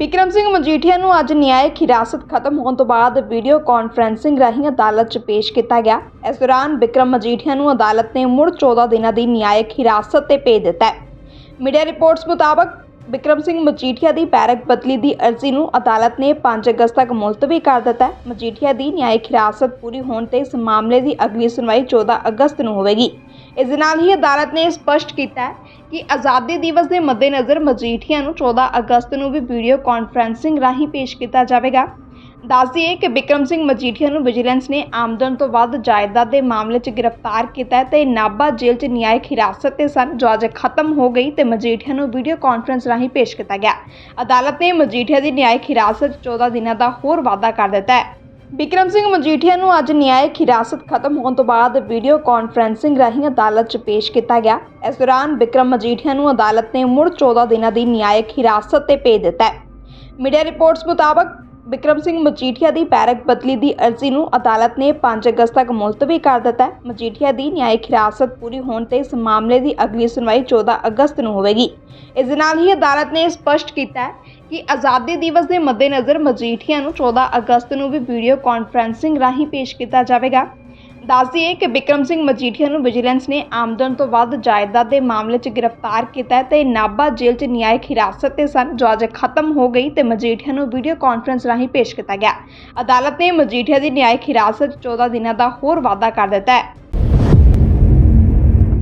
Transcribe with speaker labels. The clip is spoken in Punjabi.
Speaker 1: ਬਿਕਰਮ ਸਿੰਘ ਮਜੀਠੀਆ ਨੂੰ ਅੱਜ ਨਿਆਇਕ ਹਿਰਾਸਤ ਖਤਮ ਹੋਣ ਤੋਂ ਬਾਅਦ ਵੀਡੀਓ ਕਾਨਫਰੈਂਸਿੰਗ ਰਾਹੀਂ ਅਦਾਲਤ 'ਚ ਪੇਸ਼ ਕੀਤਾ ਗਿਆ। ਇਸ ਦੌਰਾਨ ਬਿਕਰਮ ਮਜੀਠੀਆ ਨੂੰ ਅਦਾਲਤ ਨੇ ਮੁੜ 14 ਦਿਨਾਂ ਦੀ ਨਿਆਇਕ ਹਿਰਾਸਤ ਤੇ ਭੇਜ ਦਿੱਤਾ ਹੈ। ਮੀਡੀਆ ਰਿਪੋਰਟਸ ਮੁਤਾਬਕ ਬਿਕਰਮ ਸਿੰਘ ਮਜੀਠੀਆ ਦੀ ਪੈਰਕ ਬਦਲੀ ਦੀ ਅਰਜ਼ੀ ਨੂੰ ਅਦਾਲਤ ਨੇ 5 ਅਗਸਤ ਤੱਕ ਮੁਲਤਵੀ ਕਰ ਦਿੱਤਾ ਹੈ। ਮਜੀਠੀਆ ਦੀ ਨਿਆਇਕ ਹਿਰਾਸਤ ਪੂਰੀ ਹੋਣ ਤੇ ਇਸ ਮਾਮਲੇ ਦੀ ਅਗਲੀ ਸੁਣਵਾਈ 14 ਅਗਸਤ ਨੂੰ ਹੋਵੇਗੀ। ਇਸ ਦੇ ਨਾਲ ਹੀ ਅਦਾਲਤ ਨੇ ਸਪਸ਼ਟ ਕੀਤਾ ਹੈ ਕਿ ਆਜ਼ਾਦੀ ਦਿਵਸ ਦੇ ਮੱਦੇਨਜ਼ਰ ਮਜੀਠੀਆ ਨੂੰ 14 ਅਗਸਤ ਨੂੰ ਵੀ ਵੀਡੀਓ ਕਾਨਫਰੈਂਸਿੰਗ ਰਾਹੀਂ ਪੇਸ਼ ਕੀਤਾ ਜਾਵੇਗਾ। ਦੱਸ ਦਈਏ ਕਿ ਬਿਕਰਮ ਸਿੰਘ ਮਜੀਠੀਆ ਨੂੰ ਵਿਜੀਲੈਂਸ ਨੇ ਆਮਦਨ ਤੋਂ ਵੱਧ ਜਾਇਦਾਦ ਦੇ ਮਾਮਲੇ 'ਚ ਗ੍ਰਿਫਤਾਰ ਕੀਤਾ ਹੈ ਤੇ ਨਾਭਾ ਜੇਲ੍ਹ 'ਚ ਨਿਆਇਕ ਹਿਰਾਸਤ ਤੇ ਸਨ। ਜੋ ਅੱਜ ਖਤਮ ਹੋ ਗਈ ਤੇ ਮਜੀਠੀਆ ਨੂੰ ਵੀਡੀਓ ਕਾਨਫਰੰਸ ਰਾਹੀਂ ਪੇਸ਼ ਕੀਤਾ ਗਿਆ। ਅਦਾਲਤ ਨੇ ਮਜੀਠੀਆ ਦੀ ਨਿਆਇਕ ਹਿਰਾਸਤ 'ਚ 14 ਦਿਨਾਂ ਦਾ ਹੋਰ ਵਾਅਦਾ ਕਰ ਦਿੱਤਾ ਹੈ। ਬਿਕਰਮ ਸਿੰਘ ਮਜੀਠੀਆ ਨੂੰ ਅੱਜ ਨਿਆਇਕ ਹਿਰਾਸਤ ਖਤਮ ਹੋਣ ਤੋਂ ਬਾਅਦ ਵੀਡੀਓ ਕਾਨਫਰੈਂਸਿੰਗ ਰਾਹੀਂ ਅਦਾਲਤ 'ਚ ਪੇਸ਼ ਕੀਤਾ ਗਿਆ। ਇਸ ਦੌਰਾਨ ਬਿਕਰਮ ਮਜੀਠੀਆ ਨੂੰ ਅਦਾਲਤ ਨੇ ਮੁੜ 14 ਦਿਨਾਂ ਦੀ ਨਿਆਇਕ ਹਿਰਾਸਤ ਤੇ ਭੇਜ ਦਿੱਤਾ ਹੈ। ਮੀਡੀਆ ਰਿਪੋਰਟਸ ਮੁਤਾਬਕ ਬਿਕਰਮ ਸਿੰਘ ਮਜੀਠੀਆ ਦੀ ਪੈਰਕ ਬਦਲੀ ਦੀ ਅਰਜ਼ੀ ਨੂੰ ਅਦਾਲਤ ਨੇ 5 ਅਗਸਤ ਤੱਕ ਮੁਲਤਵੀ ਕਰ ਦਿੱਤਾ ਹੈ। ਮਜੀਠੀਆ ਦੀ ਨਿਆਇਕ ਹਿਰਾਸਤ ਪੂਰੀ ਹੋਣ ਤੇ ਇਸ ਮਾਮਲੇ ਦੀ ਅਗਲੀ ਸੁਣਵਾਈ 14 ਅਗਸਤ ਨੂੰ ਹੋਵੇਗੀ। ਇਸ ਦੇ ਨਾਲ ਹੀ ਅਦਾਲਤ ਨੇ ਸਪਸ਼ਟ ਕੀਤਾ ਹੈ ਕਿ ਆਜ਼ਾਦੀ ਦਿਵਸ ਦੇ ਮੱਦੇਨਜ਼ਰ ਮਜੀਠੀਆ ਨੂੰ 14 ਅਗਸਤ ਨੂੰ ਵੀ ਵੀਡੀਓ ਕਾਨਫਰੈਂਸਿੰਗ ਰਾਹੀਂ ਪੇਸ਼ ਕੀਤਾ ਜਾਵੇਗਾ। ਦੱਸ ਦਈਏ ਕਿ ਬਿਕਰਮ ਸਿੰਘ ਮਜੀਠੀਆ ਨੂੰ ਵਿਜੀਲੈਂਸ ਨੇ ਆਮਦਨ ਤੋਂ ਵੱਧ ਜਾਇਦਾਦ ਦੇ ਮਾਮਲੇ 'ਚ ਗ੍ਰਿਫਤਾਰ ਕੀਤਾ ਹੈ ਤੇ ਨਾਭਾ ਜੇਲ੍ਹ 'ਚ ਨਿਆਇਕ ਹਿਰਾਸਤ ਤੇ ਸਨ। ਜੋ ਅੱਜ ਖਤਮ ਹੋ ਗਈ ਤੇ ਮਜੀਠੀਆ ਨੂੰ ਵੀਡੀਓ ਕਾਨਫਰੰਸ ਰਾਹੀਂ ਪੇਸ਼ ਕੀਤਾ ਗਿਆ। ਅਦਾਲਤ ਨੇ ਮਜੀਠੀਆ ਦੀ ਨਿਆਇਕ ਹਿਰਾਸਤ 'ਚ 14 ਦਿਨਾਂ ਦਾ ਹੋਰ ਵਾਅਦਾ ਕਰ ਦਿੱਤਾ ਹੈ।